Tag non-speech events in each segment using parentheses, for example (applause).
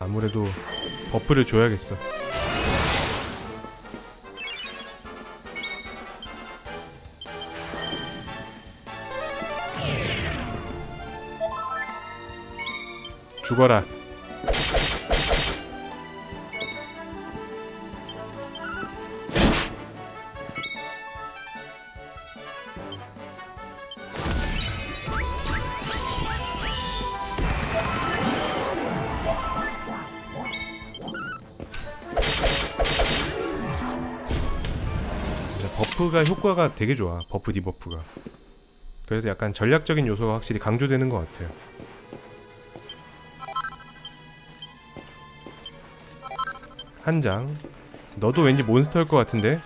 아무래도 버프를 줘야겠어. 죽어라. 근데 버프가 효과가 되게 좋아. 버프 디버프가. 그래서 약간 전략적인 요소가 확실히 강조되는 것 같아요. 한 장. 너도 왠지 몬스터일 것 같은데?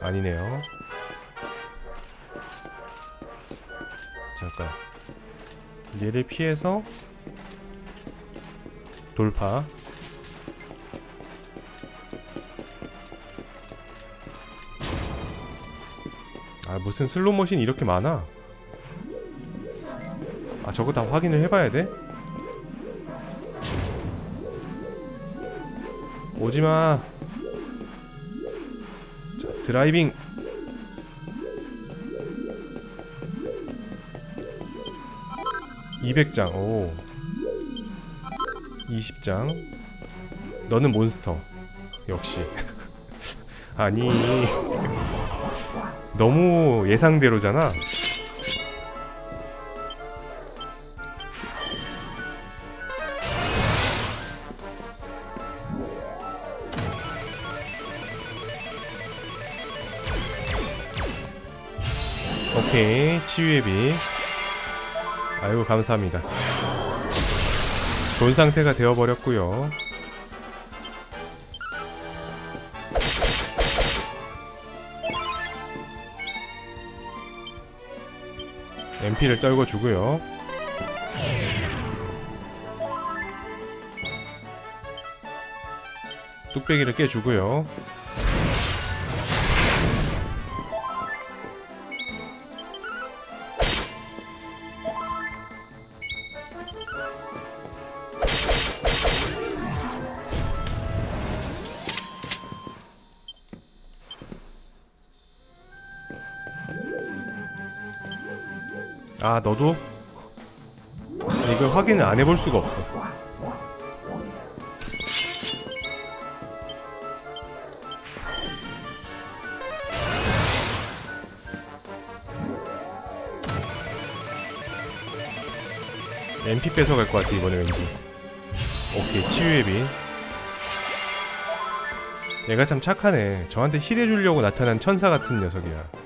아니네요. 잠깐. 얘를 피해서 돌파. 아 무슨 슬로모신 이렇게 많아? 아 저거 다 확인을 해봐야 돼? 오지마. 자 드라이빙. (200장) 오. 20장. 너는 몬스터. 역시. (laughs) 아니 너무 예상대로잖아. 오케이 치유의 빛 아이고 감사합니다. 좋은 상태가 되어버렸고요 MP를 떨궈 주고요. 뚝배기를 깨주고요. 안 해볼 수가 없어. MP 뺏어갈 것 같아 이번에 왠지. 오케이 치유의 빛. 얘가 참 착하네. 저한테 힐해주려고 나타난 천사 같은 녀석이야.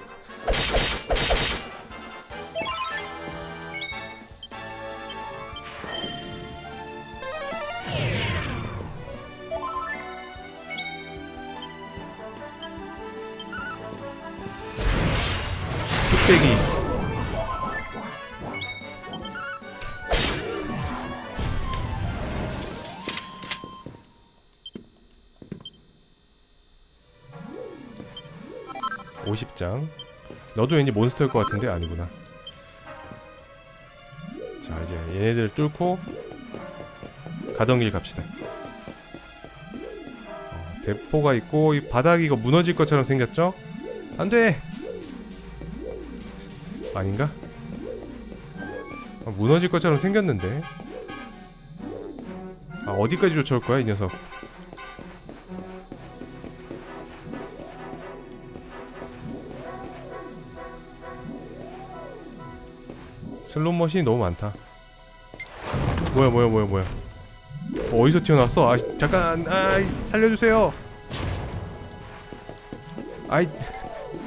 너도 왠지 몬스터일 것 같은데? 아니구나. 자 이제 얘네들 뚫고 가던 길 갑시다. 어, 대포가 있고 이 바닥이 이거 무너질 것처럼 생겼죠? 안돼! 아닌가? 아, 무너질 것처럼 생겼는데. 아 어디까지 쫓아올 거야 이 녀석 슬롯 머신이 너무 많다. 뭐야 뭐야 뭐야 뭐야. 어, 어디서 튀어나왔어? 아 잠깐 아 살려주세요. 아이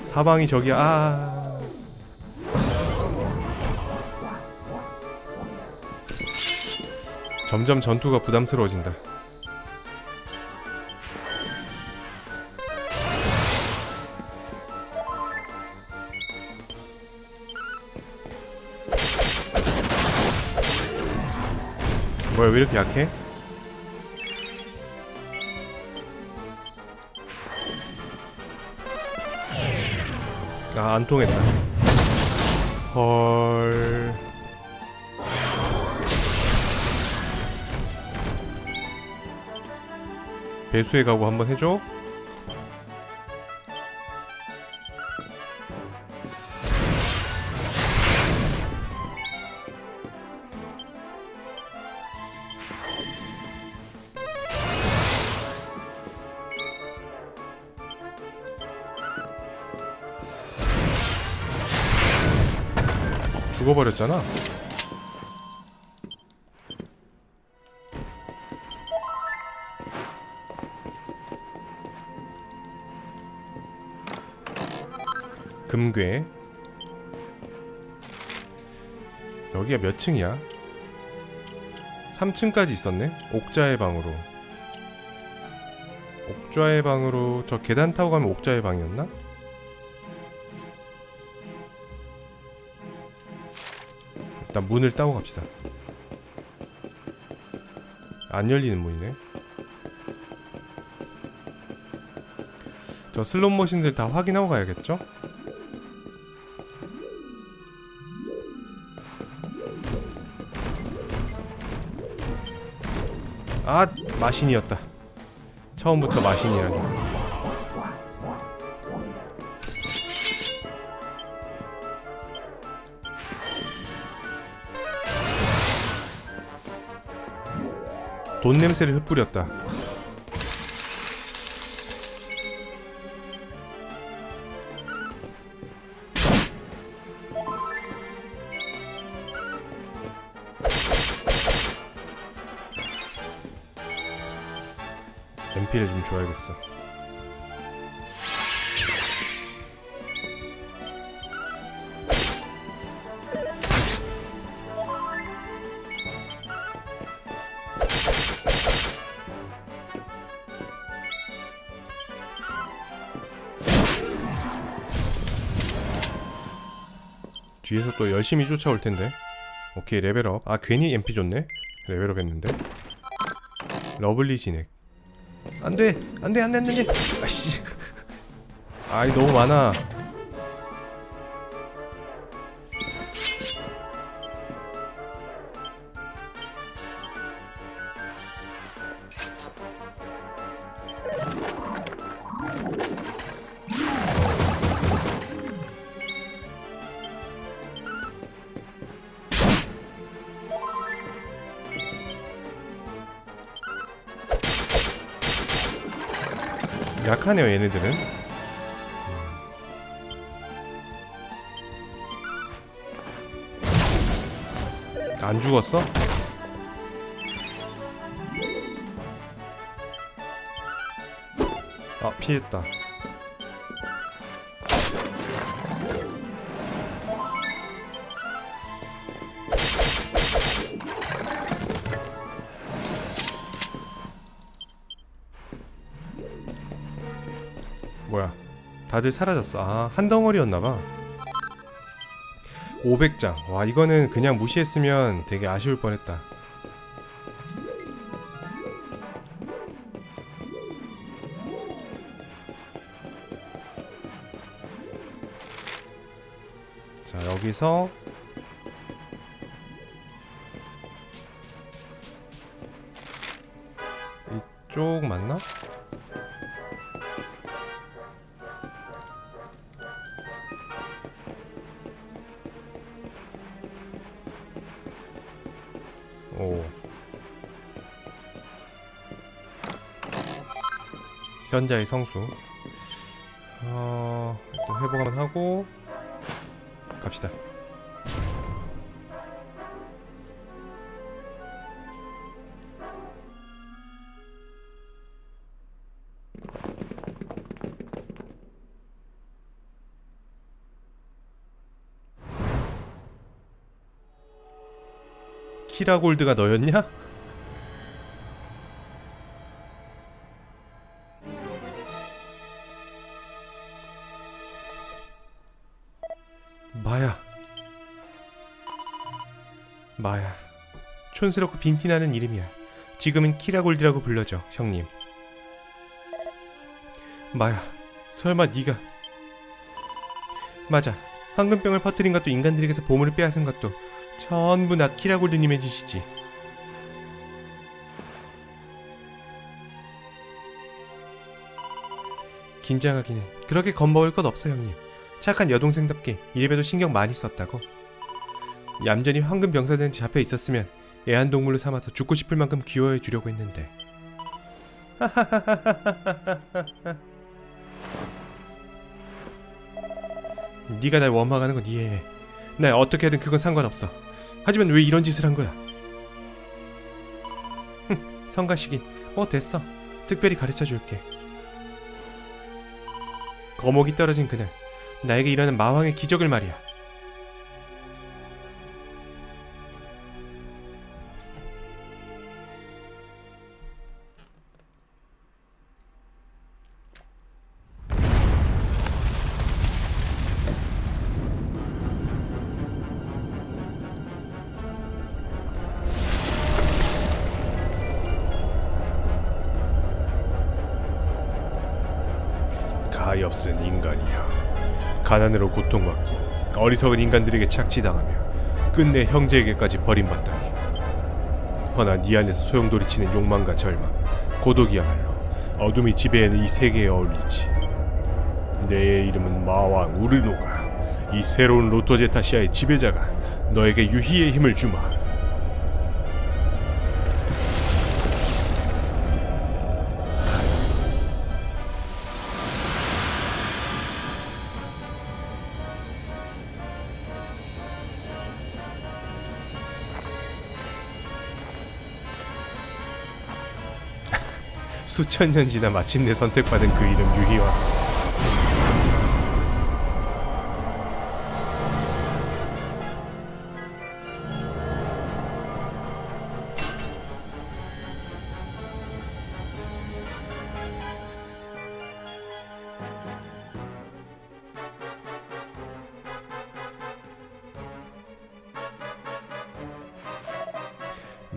사방이 저기야. 아. 점점 전투가 부담스러워진다. 뭐야 왜 이렇게 약해? 아 안 통했다. 헐. 배수의 각오 한번 해줘. 죽어버렸잖아. 금괴. 여기가 몇 층이야? 3층까지 있었네. 옥자의 방으로. 옥좌의 방으로 저 계단 타고 가면 옥자의 방이었나? 일단 문을 따고 갑시다. 안 열리는 문이네. 저 슬롯 머신들 다 확인하고 가야겠죠? 아 마신이었다. 처음부터 마신이라니. 돈 냄새를 흩뿌렸다. MP를 좀 줘야겠어. 또 열심히 쫓아올 텐데. 오케이 레벨업. 아 괜히 MP 줬네. 레벨업 했는데. 러블리 진액. 안돼 안돼 안돼 안돼 아씨 아이 너무 많아 약하네요 얘네들은. 안 죽었어? 아 피했다 다들 사라졌어. 아 한 덩어리였나봐. 500장. 와 이거는 그냥 무시했으면 되게 아쉬울 뻔했다. 자 여기서 이쪽 맞나? 현자의 성수. 어, 또 회복 한번 하고 갑시다. 키라 골드가 너였냐? 촌스럽고 빈티나는 이름이야. 지금은 키라골드라고 불러줘 형님. 마야 설마 네가. 맞아. 황금병을 퍼뜨린 것도 인간들에게서 보물을 빼앗은 것도 전부 나 키라골드님의 짓이지. 긴장하기는 그렇게 겁먹을 것 없어 형님. 착한 여동생답게 이래봬도 신경 많이 썼다고. 얌전히 황금 병사들한테 잡혀 있었으면 애완동물로 삼아서 죽고 싶을 만큼 귀여워해 주려고 했는데. (laughs) 네가 날 원망하는 건 이해해. 날 어떻게든 그건 상관없어. 하지만 왜 이런 짓을 한 거야? 흥, 성가시긴. 어 됐어. 특별히 가르쳐 줄게. 거목이 떨어진 그날 나에게 일어난 마왕의 기적을 말이야. 가난으로 고통받고 어리석은 인간들에게 착취당하며 끝내 형제에게까지 버림받다니. 허나 네 안에서 소용돌이치는 욕망과 절망, 고독이야말로 어둠이 지배하는 이 세계에 어울리지. 내 이름은 마왕 우르노가 이 새로운 로토제타시아의 지배자가 너에게 유희의 힘을 주마. 수천 년 지나 마침내 선택받은 그 이름 유희와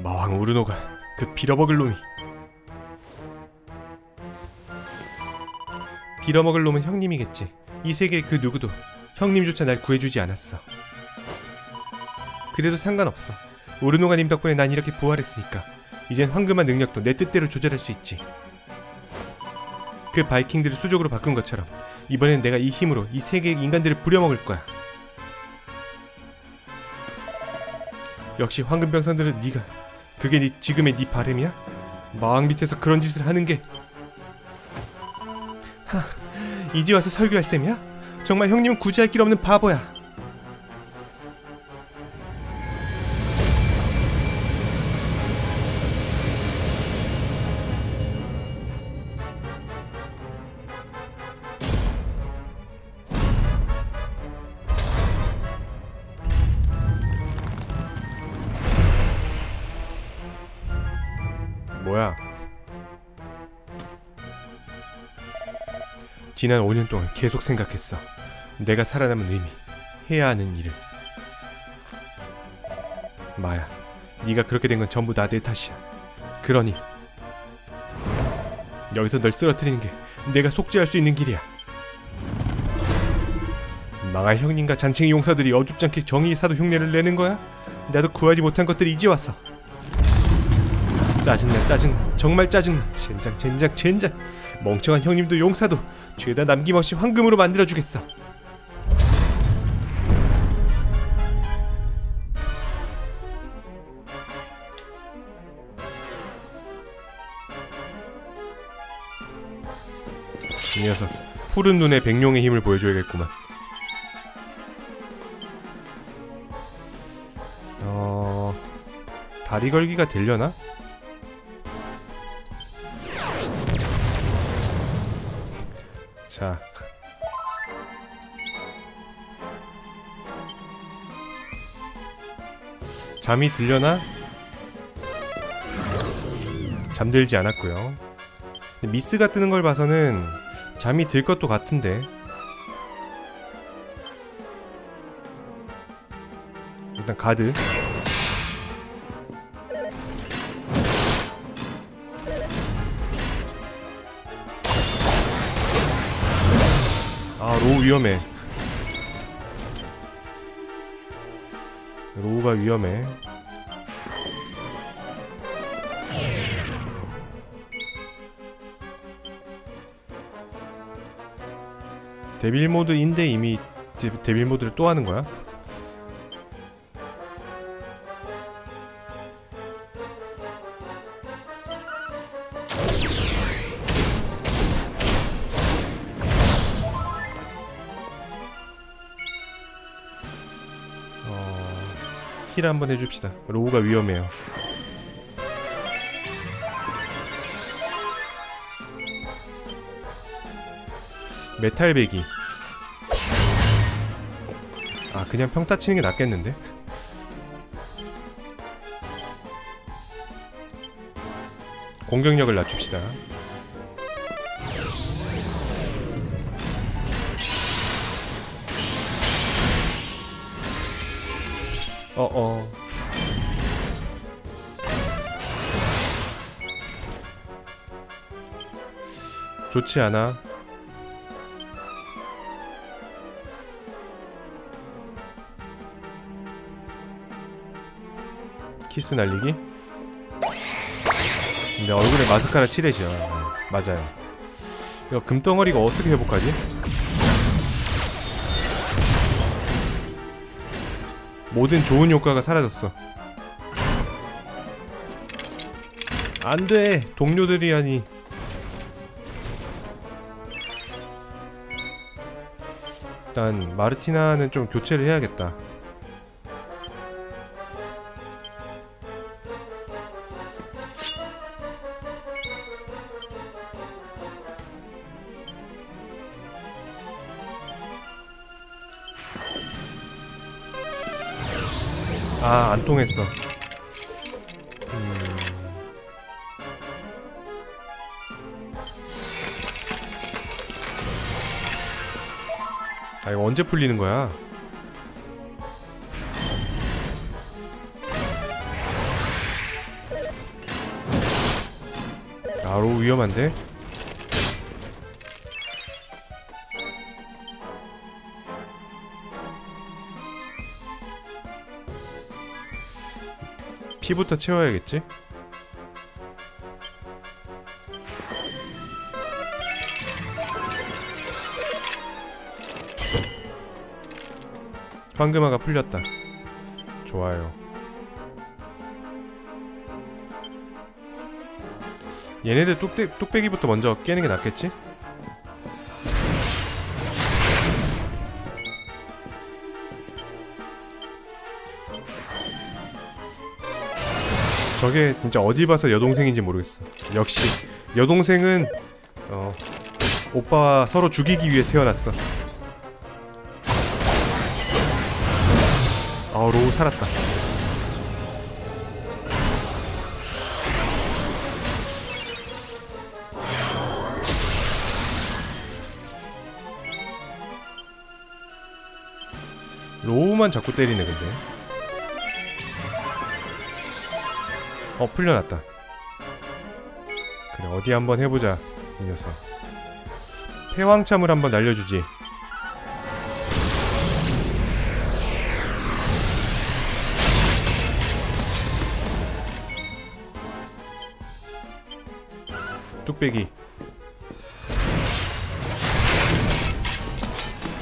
마왕 우르노가 그 빌어먹을 놈이 빌어먹을 놈은 형님이겠지. 이 세계의 그 누구도 형님조차 날 구해주지 않았어. 그래도 상관없어. 오르노가님 덕분에 난 이렇게 부활했으니까 이젠 황금한 능력도 내 뜻대로 조절할 수 있지. 그 바이킹들을 수족으로 바꾼 것처럼 이번엔 내가 이 힘으로 이 세계의 인간들을 부려먹을 거야. 역시 황금병선들은 네가 그게 네, 지금의 네 바램이야? 마왕 밑에서 그런 짓을 하는 게 이제 와서 설교할 셈이야? 정말 형님은 구제할 길 없는 바보야. 뭐야? 지난 5년 동안 계속 생각했어. 내가 살아남은 의미, 해야 하는 일을. 마야, 네가 그렇게 된 건 전부 다 내 탓이야. 그러니 여기서 널 쓰러뜨리는 게 내가 속죄할 수 있는 길이야. 망할 형님과 잔챙이 용사들이 어줍지 않게 정의의 사도 흉내를 내는 거야? 나도 구하지 못한 것들이 이제 왔어. 짜증나 짜증나 정말 짜증나 젠장 젠장 젠장 멍청한 형님도 용사도 죄다 남김없이 황금으로 만들어주겠어 이 녀석 푸른 눈에 백룡의 힘을 보여줘야겠구만 어... 다리 걸기가 되려나? 자. 잠이 들려나? 잠들지 않았고요. 미스가 뜨는 걸 봐서는 잠이 들 것도 같은데. 일단 가드. 위험해 로우가 위험해 데빌 모드인데 이미 데, 데빌 모드를 또 하는 거야? 힐 한번 해줍시다. 로우가 위험해요. 메탈 배기. 아 그냥 평타 치는 게 낫겠는데? 공격력을 낮춥시다. 어어. 좋지 않아. 키스 날리기? 근데 얼굴에 마스카라 칠해져. 네, 맞아요. 이거 금덩어리가 어떻게 회복하지? 모든 좋은 효과가 사라졌어. 안 돼! 동료들이 하니. 일단 마르티나는 좀 교체를 해야겠다. 아, 안 통했어. 음. 아, 이거 언제 풀리는 거야? 아로 위험한데? 피부터 채워야겠지? 황금화가 풀렸다. 좋아요. 얘네들 뚝배, 뚝배기부터 먼저 깨는 게 낫겠지? 저게 진짜 어디 봐서 여동생인지 모르겠어. 역시 여동생은 어 오빠와 서로 죽이기 위해 태어났어. 아 로우 살았다. 로우만 자꾸 때리네 근데. 어 풀려났다. 그래 어디 한번 해보자 이 녀석. 패왕참을 한번 날려주지. 뚝배기.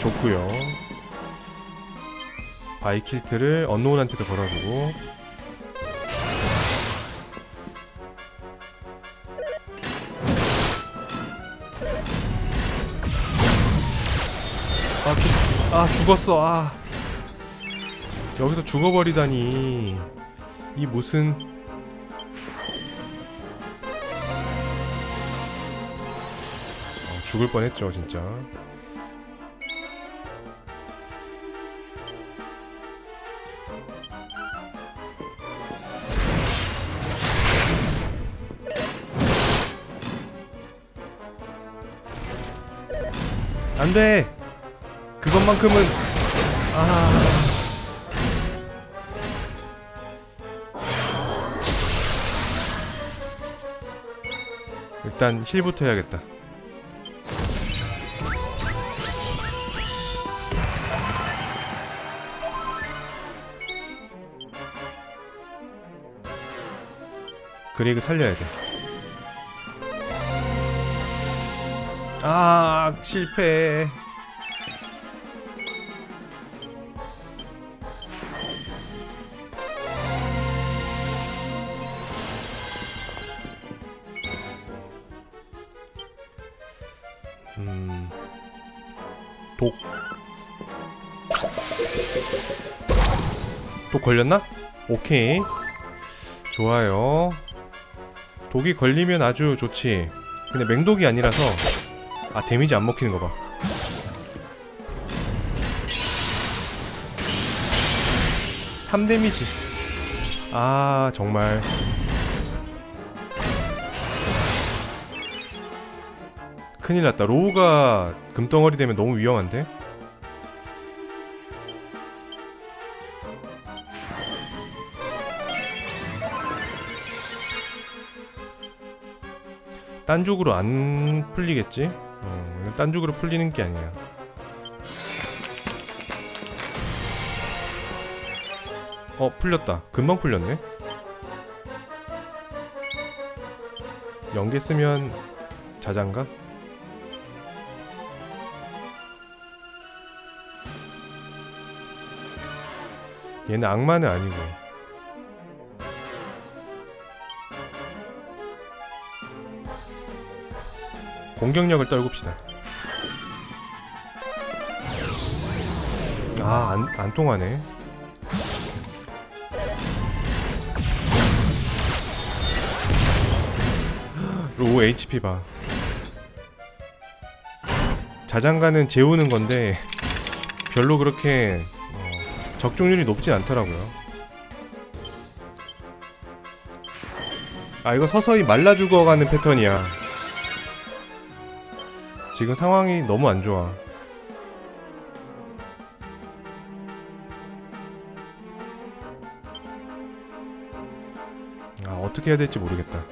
좋구요. 바이킬트를 언노운한테도 걸어주고 아 죽었어. 아. 여기서 죽어버리다니. 이 무슨. 어, 죽을 뻔했죠 진짜. 안돼 그것만큼은 아 일단 힐부터 해야겠다 그리고 살려야 돼. 아 실패. 독 걸렸나? 오케이. 좋아요. 독이 걸리면 아주 좋지. 근데 맹독이 아니라서 아 데미지 안 먹히는 거 봐. 삼 데미지. 아 정말. 큰일 났다. 로우가 금덩어리 되면 너무 위험한데? 딴 쪽으로 안 풀리겠지? 어, 딴 쪽으로 풀리는 게 아니야. 어, 풀렸다. 금방 풀렸네. 연계 쓰면 자장가? 얘는 악마는 아니고 공격력을 떨굽시다. 아, 안, 안 통하네. 로우 HP 봐. 자장가는 재우는 건데 별로 그렇게 어, 적중률이 높진 않더라고요. 아 이거 서서히 말라 죽어가는 패턴이야. 지금 상황이 너무 안 좋아. 아 어떻게 해야 될지 모르겠다.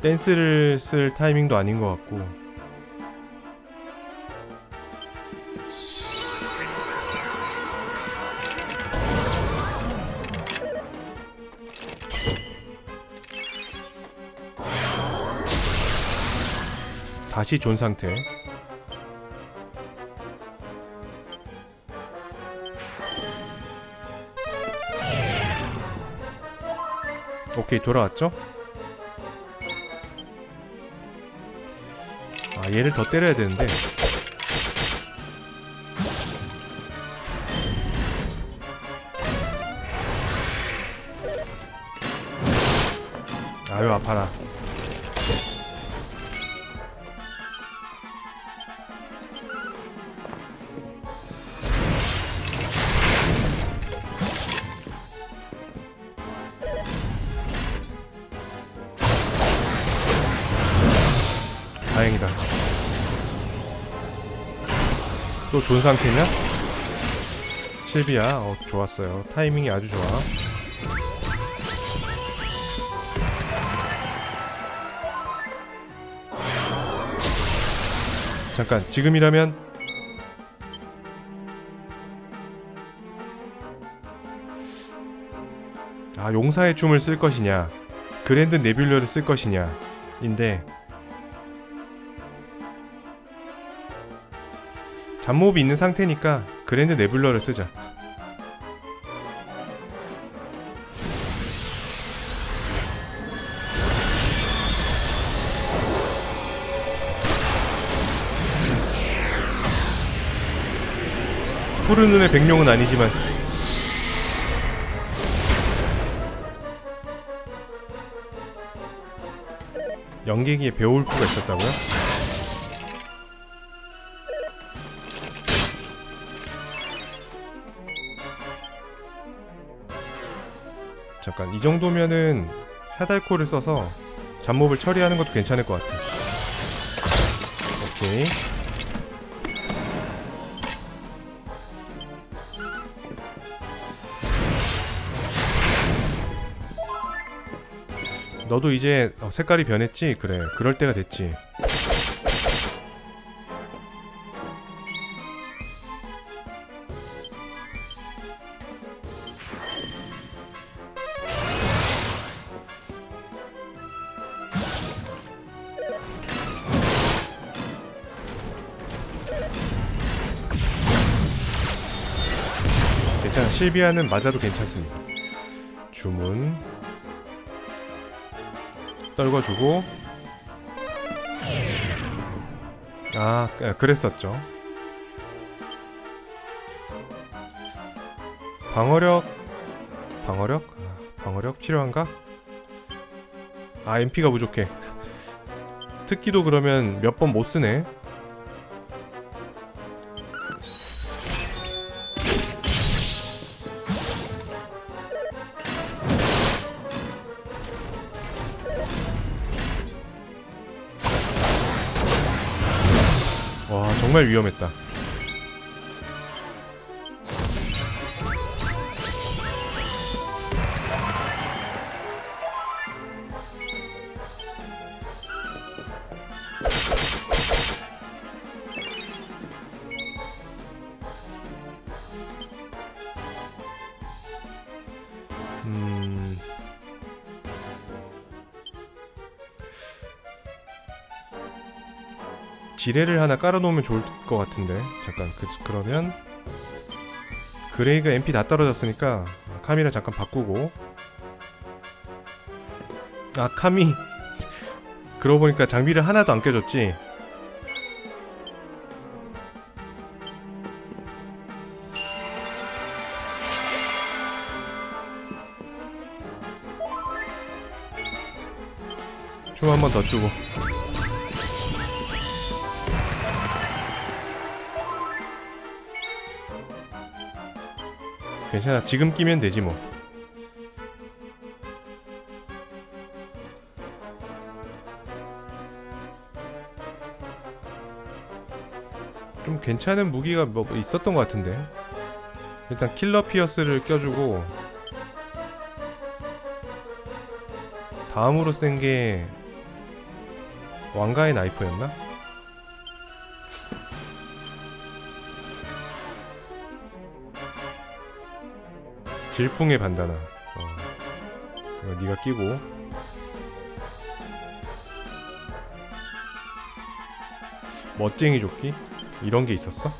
댄스를 쓸 타이밍도 아닌 것 같고. 다시 존 상태. 오케이 돌아왔죠? 아 얘를 더 때려야 되는데 아유 아파라 좋은 상태냐? 실비야, 어, 좋았어요. 타이밍이 아주 좋아. 잠깐, 지금이라면 아, 용사의 춤을 쓸 것이냐, 그랜드 네뷸러를 쓸 것이냐, 인데 잡몹이 있는 상태니까 그랜드 네뷸러를 쓰자. 푸른 눈의 백룡은 아니지만 연계기에 베올프가 있었다고요? 잠깐 이 정도면은 하달코를 써서 잡몹을 처리하는 것도 괜찮을 것 같아. 오케이. 너도 이제 어, 색깔이 변했지? 그래, 그럴 때가 됐지. 실비아는 맞아도 괜찮습니다. 주문. 떨궈주고. 아 그- 그랬었죠. 방어력. 방어력? 아, 방어력 필요한가? 아 MP가 부족해. (laughs) 특기도 그러면 몇 번 못 쓰네 정말 위험했다 지뢰를 하나 깔아놓으면 좋을 것 같은데. 잠깐 그, 그러면 그레이가 MP 다 떨어졌으니까 카미를 잠깐 바꾸고. 아 카미. (laughs) 그러고 보니까 장비를 하나도 안 껴줬지? 춤 한 번 더 추고 괜찮아. 지금 끼면 되지 뭐. 좀 괜찮은 무기가 뭐 있었던 것 같은데. 일단 킬러 피어스를 껴주고 다음으로 센 게 왕가의 나이프였나? 질풍의 반다나 어. 네가 끼고 멋쟁이 조끼? 이런 게 있었어?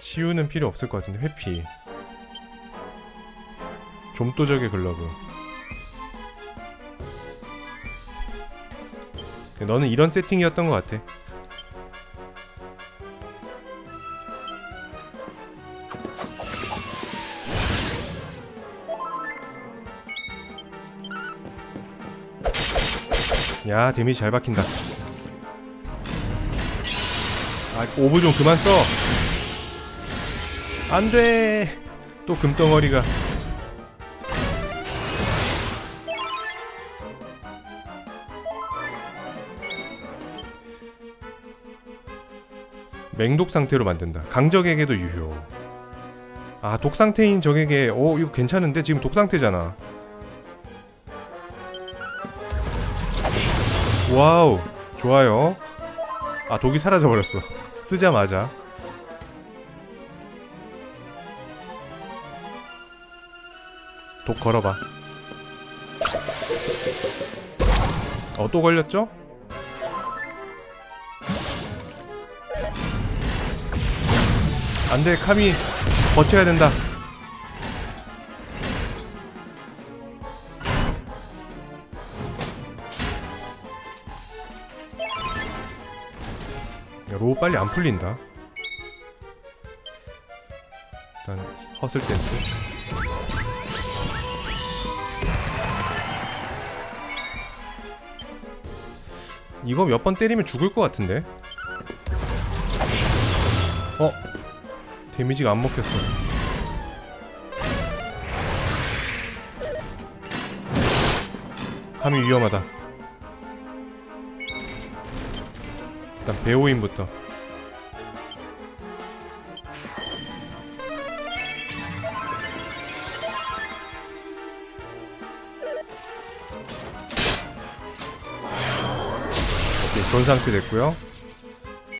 치유는 필요 없을 것 같은데 회피 좀도적의 글러브 너는 이런 세팅이었던 것 같아. 야 데미지 잘 박힌다. 아 오브 좀 그만 써. 안돼. 또 금덩어리가 맹독 상태로 만든다. 강적에게도 유효. 아 독 상태인 적에게 오 이거 괜찮은데? 지금 독 상태잖아. 와우 좋아요. 아 독이 사라져 버렸어. (laughs) 쓰자마자. 독 걸어봐. 어 또 걸렸죠? 안돼 카미 버텨야 된다. 야, 로우 빨리 안 풀린다. 일단 허슬 댄스. 이거 몇 번 때리면 죽을 것 같은데? 어? 데미지가 안 먹혔어. 감이 위험하다. 일단 배우인부터. 오케이, 전상태 됐고요